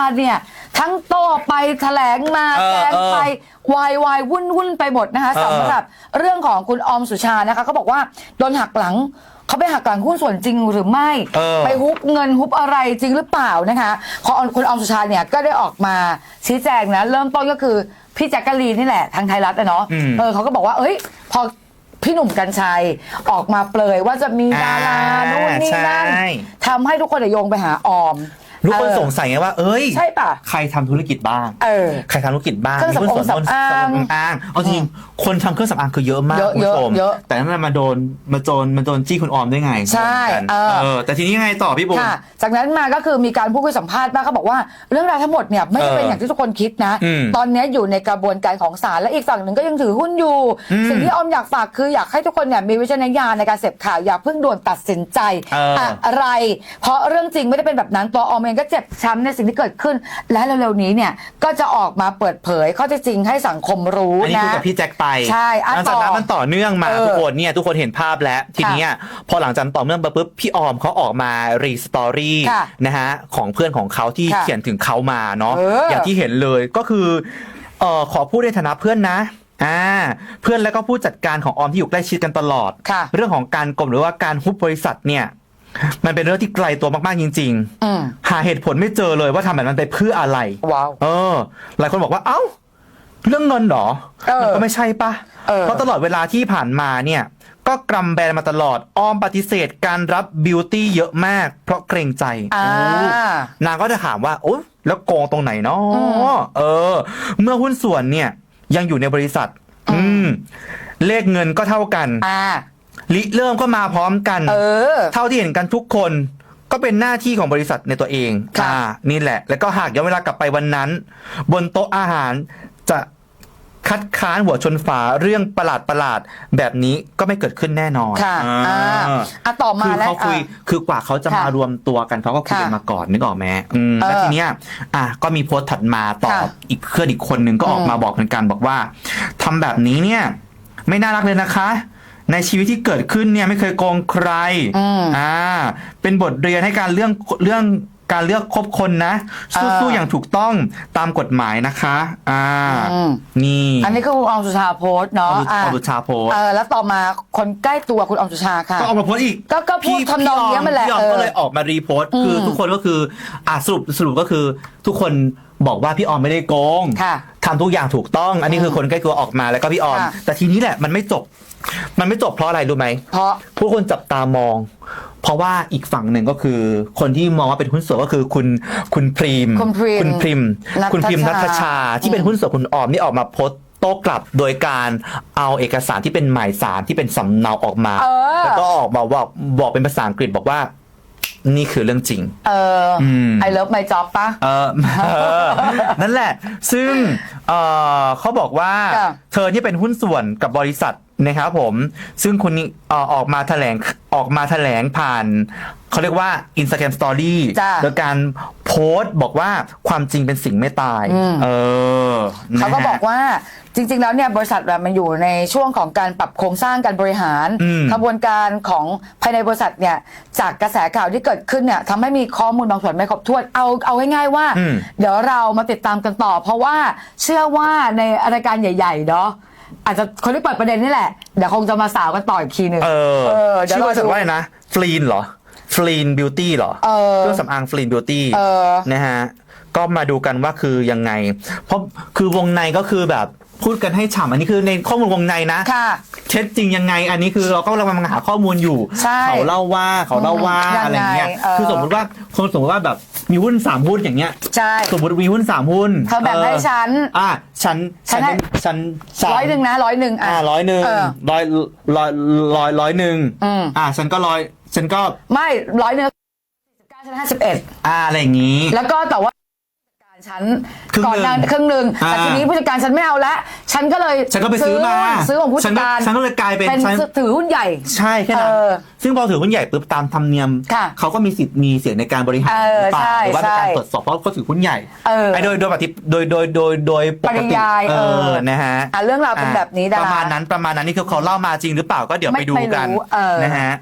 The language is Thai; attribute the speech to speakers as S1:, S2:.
S1: านเนี่ย ทั้งโต้ไปแถลงมา
S2: เออ
S1: แกงไปวายวายวุ่นวุ่นไปหมดนะคะ
S2: เออ
S1: สำหรับเรื่องของคุณออมสุชานะคะเขาบอกว่าโดนหักหลังเขาไปหักหลังหุ้นส่วนจริงหรือไม่
S2: เออ
S1: ไปฮุบเงินฮุบอะไรจริงหรือเปล่านะคะของคุณออมสุชาเนี่ยก็ได้ออกมาชี้แจงนะเริ่มต้นก็คือพี่แจ๊กกะลีนนี่แหละทางไทยรัฐอะเนาะ
S2: อืม
S1: เออเขาก็บอกว่าเอ้ย พอพี่หนุ่มกัญชัยออกมาเปลยว่าจะมีดารา
S2: อ่า
S1: นู่นนี่นั่น
S2: ใช่
S1: ทำให้ทุกคนอะโยงไปหาออม
S2: ทุกคน
S1: เออ
S2: สงสัยไงว่า เอ้ย
S1: ใช่ปะ
S2: ใครทำธุรกิจบ้าง
S1: เออ
S2: ใครทำธุรกิจบ้าง
S1: เครื่องสำอาง
S2: มีหุ้นส่วน
S1: สำอาง
S2: สำอางเอาจริงคนทำเครื่องสำอางคือเยอะมาก
S1: เยอะ
S2: คุณผู้ชม
S1: เยอะ
S2: แต่นั่นมาโดนมาโจนมาโจนจี้คุณออมได้ไง
S1: ใช่
S2: เหมือนกัน
S1: เออ
S2: เออ แต่ทีนี้ยังไงต่อพี่บุ๋ม
S1: ค่ะจากนั้นมาก็คือมีการพูดคุยสัมภาษณ์บ้างเขาบอกว่า เรื่องราวทั้งหมดเนี่ยไม่ได้เป็น
S2: เออ
S1: อย่างที่ทุกคนคิดนะ
S2: อืม
S1: ตอนนี้อยู่ในกระบวนการของศาลและอีกฝั่งหนึ่งก็ยังถือหุ้นอยู่
S2: อืม
S1: สิ่งที่ออมอยากฝากคืออยากให้ทุกคนเนี่ยมีวิจารณญาณในการเสพข่าวอย่าเพิ่งด่วนตัดสินใจ
S2: เอออ
S1: อะไร เพราะเรื่องจริงไม่ได้เป็นแบบนั้นตัวออมเองก็เจ็บช้ำในสิ่งที่เกิดขึ้น และเร็วๆนี้เนี่ยก็จะออกมาเปิดเผยข้อเท็จจริงให้สังคมรู้
S2: อันนี้
S1: นะ
S2: คุยกับพี่แจ็คไป
S1: ใช่อะ
S2: หลังจากนั้น
S1: ต่อ
S2: มันต่อเนื่องมา
S1: เออ
S2: ทุกคนเนี่ยทุกคนเห็นภาพแล้ว ทีเนี้ยพอหลังจากต่อเนื่องไปปุ๊บพี่ออมเขาออกมารีสตอรี่
S1: ค่ะ
S2: นะฮะของเพื่อนของเขาที่
S1: ค่ะ
S2: เขียนถึงเขามาเนาะ
S1: เอออ ย่าง
S2: ที่เห็นเลยก็คือเอ่อขอพูดในฐานะเพื่อนนะอ่าเพื่อนแล้วก็ผู้จัดการของออมที่อยู่ใกล้ชิดกันตลอด
S1: ค่ะ
S2: เรื่องของการกลมหรือว่าการฮุบบริษัทเนี่ย มันเป็นเรื่องที่ไกลตัวมาก ๆ จริง
S1: อืม
S2: ๆ หาเหตุผลไม่เจอเลยว่าทำแบบนั้นไปเพื่ออะไร
S1: ว้าว
S2: เออ หลายคนบอกว่า เอ้า เรื่องเงินเหรอ
S1: เออ
S2: มันก็ไม่ใช่ปะ
S1: เออ
S2: เพราะตลอดเวลาที่ผ่านมาเนี่ย ก็กรำแบรนด์มาตลอดอ้อมปฏิเสธการรับบิวตี้เยอะมาก เพราะเกรงใจ
S1: อ่า
S2: โอ้นางก็จะถามว่าโอ้แล้วโกงตรงไหนเนาะ
S1: อืม
S2: เออ เมื่อหุ้นส่วนเนี่ย ยังอยู่ในบริษัท อืม เลขเงินก็เท่ากัน
S1: อ่า
S2: ลิเริ่มก็มาพร้อมกัน
S1: เออ
S2: เท่าที่เห็นกันทุกคน ก็เป็นหน้าที่ของบริษัทในตัวเอง
S1: ค่ะ
S2: อ่านี่แหละ แล้วก็หากย้อนเวลากลับไปวันนั้น บนโต๊ะอาหารจะคัดค้านหัวชนฝาเรื่องประหลาดประหลาดๆแบบนี้ก็ไม่เกิดขึ้นแน่นอน
S1: ค่ะ
S2: อ่า
S1: อ่าอะต่อมา
S2: คือ
S1: แล้ว
S2: เขาคุย
S1: อะ
S2: คือกว่าเขาจะ
S1: ค่ะ
S2: มารวมตัวกันเขาก็คุยกัน
S1: ค่ะ
S2: มาก่อนนึกออกไหมอืม
S1: เออ
S2: แล้วทีเนี้ยอะก็มีโพสต์ถัดมาตอบ
S1: ค่ะ
S2: อีกเพื่อนอีกคนหนึ่งก็ออก
S1: อืม
S2: มาบอกเหมือนกันบอกว่าทำแบบนี้เนี่ย ไม่น่ารักเลยนะคะ ในชีวิตที่เกิดขึ้นเนี่ยไม่เคยโกงใคร
S1: อืม
S2: อ่า เป็นบทเรียนให้การเรื่องเรื่อง การเลือกคบคนนะ
S1: เออ
S2: สู้ๆอย่างถูกต้องตามกฎหมายนะคะ อ่า
S1: อืม
S2: นี่
S1: อันนี้คือคุณออมสุชาโพสต์
S2: อ
S1: เนาะ
S2: อมสุชาโพสต์
S1: เออแล้วต่อมาคนใกล้ตัวคุณออมสุชาค่ะ
S2: ก็ออกมาโพสต์อีก
S1: ก็ก็พูด
S2: พี่
S1: ทำนองเนี้ยมันแหละ
S2: พี่ออม
S1: เออ
S2: ก็เลยออกมารีโพสต์คือ
S1: อืม
S2: ทุกคนก็คือ อ่าสรุปสรุปก็คือทุกคนบอกว่าพี่ออมไม่ได้โกง
S1: ค่ะ
S2: ทำทุกอย่างถูกต้อง อันนี้คือคนใกล้ตัวออกมาแล้วก็พี่ออม
S1: ค่ะ
S2: แต่ทีนี้แหละมันไม่จบ มันไม่จบเพราะอะไรรู้ไหม
S1: เพราะ
S2: ผู้คนจับตามอง เพราะว่าอีกฝั่งหนึ่งก็คือ คนที่มองว่าเป็นหุ้นส่วนก็คือคุณคุณพรีม
S1: คุณพรีม
S2: คุณพรีม
S1: นัท
S2: คุณพรีม
S1: ชา
S2: นัทชา ที่เป็นหุ้นส่วนคุณออมนี่ออกมาโพสต์โต้กลับโดยการเอาเอกสารที่เป็นหมายสารที่เป็นสำเนาออกมา
S1: เออ
S2: แล้วก็ออกมาบอกบอกเป็นภาษาอังกฤษบอกว่านี่คือเรื่องจริง
S1: เอออ
S2: ม
S1: I love my job ปะ
S2: เออเออ นั่นแหละ ซึ่งเออเขาบอกว่า
S1: ค่ะ
S2: เธอที่เป็นหุ้นส่วนกับบริษัท นะครับผมซึ่งคุณนี่เอ่อออกมาแถลงออกมาแถลงผ่านเขาเรียกว่า Instagram Story
S1: จ้ะ
S2: โดยการโพสต์บอกว่าความจริงเป็นสิ่งไม่ตาย
S1: อืม
S2: เออนะฮะ
S1: เขาก็บอกว่าจริง ๆ แล้วเนี่ยบริษัทแบบมันอยู่ในช่วงของการปรับโครงสร้างการบริหาร
S2: อืม
S1: ขบวนการของภายในบริษัทเนี่ยจากกระแสข่าวที่เกิดขึ้นเนี่ยทำให้มีข้อมูลบางส่วนไม่ครบถ้วนเอาเอาง่ายๆว่า
S2: อืม
S1: เดี๋ยวเรามาติดตามกันต่อ เพราะว่าเชื่อว่าในรายการใหญ่ๆเนาะ อาจจะคนที่เปิดประเด็นนี่แหละ เดี๋ยวคงจะมาสาวกันต่ออีกทีหนึ่ง
S2: เออ
S1: เออเดี๋ยว
S2: ชื่อบริษัท
S1: เราดู
S2: ว่าอะไรนะฟลีนเหรอฟลีนบิวตี้เหรอ
S1: เออ
S2: เครื่องสำอางฟลีนบิวตี้
S1: เออ
S2: นะฮะก็มาดูกันว่าคือยังไง เพราะคือวงในก็คือแบบพูดกันให้ฉ่ำอันนี้คือในข้อมูลวงในนะ
S1: ค่ะ
S2: เท็จจริงยังไง อันนี้คือเราก็กำลังหาข้อมูลอยู่
S1: ใช่
S2: เขาเล่าว่าเขาเล่าว่า
S1: อืม
S2: อะไรเงี้ย
S1: ยังไงเออ
S2: คือสมมติว่าคนสมมติว่าแบบ มีหุ้นสามหุ้นอย่างเงี้ย
S1: ใช่
S2: สมมติมีหุ้นสามหุ้น
S1: เธอแบ่งให้ฉัน
S2: อะฉัน
S1: ฉันให้
S2: ฉันสาม
S1: ร้อยหนึ่งนะร้อยหนึ่ง
S2: อ่า
S1: อะ
S2: ร้อยหนึ่ง
S1: เออ
S2: ร้อยร้อยร้อยร้อยหนึ่ง
S1: อืม
S2: อ่าฉันก็ร้อยฉันก็
S1: ไม่ร้อยหนึ่งสิบเก้าฉันห้าสิบเอ็ด
S2: อ่าอะไรอย่างงี้
S1: แล้วก็แต่ว่าผู้จัดการ ฉัน
S2: ครึ่ง
S1: ก่อนหน้า
S2: หนึ่ง
S1: ครึ่งหนึ่ง
S2: อ่า
S1: แต่ทีนี้ผู้จัดการฉันไม่เอาละฉันก็เลย
S2: ฉันก็ไปซื้อมา
S1: ซื้อของผู้จัดการ
S2: ฉันก็ฉันก็เลยกลายเป็น
S1: เป็น
S2: ฉัน
S1: ถือหุ้นใหญ่
S2: ใช่แค่นั้น
S1: เออ
S2: ซึ่งพอถือหุ้นใหญ่ปุ๊บตามธรรมเนียม
S1: ค่ะ
S2: เขาก็มีสิทธิ์มีเสียงในการบริหาร
S1: เออ
S2: หรือเปล่า
S1: ใช่
S2: หรือว่าในการ
S1: ใช่
S2: ตรวจสอบเพราะเขาถือหุ้นใหญ่
S1: เออ
S2: ไอ้โดยโดยปฏิโดยโดยโดยโดยป
S1: ป
S2: ก
S1: ริ
S2: ติ
S1: ยาย
S2: เอ
S1: เอ
S2: อ
S1: อ
S2: นะฮะ
S1: อะเรื่องราวเป็นแบบนี้ดา
S2: ประมาณนั้นประมาณนั้นนี่คือเขาเล่ามาจริงหรือเปล่าก็เดี๋ยว
S1: ไม่
S2: ไปดูกัน
S1: ไม่รู้เออ
S2: นะฮะ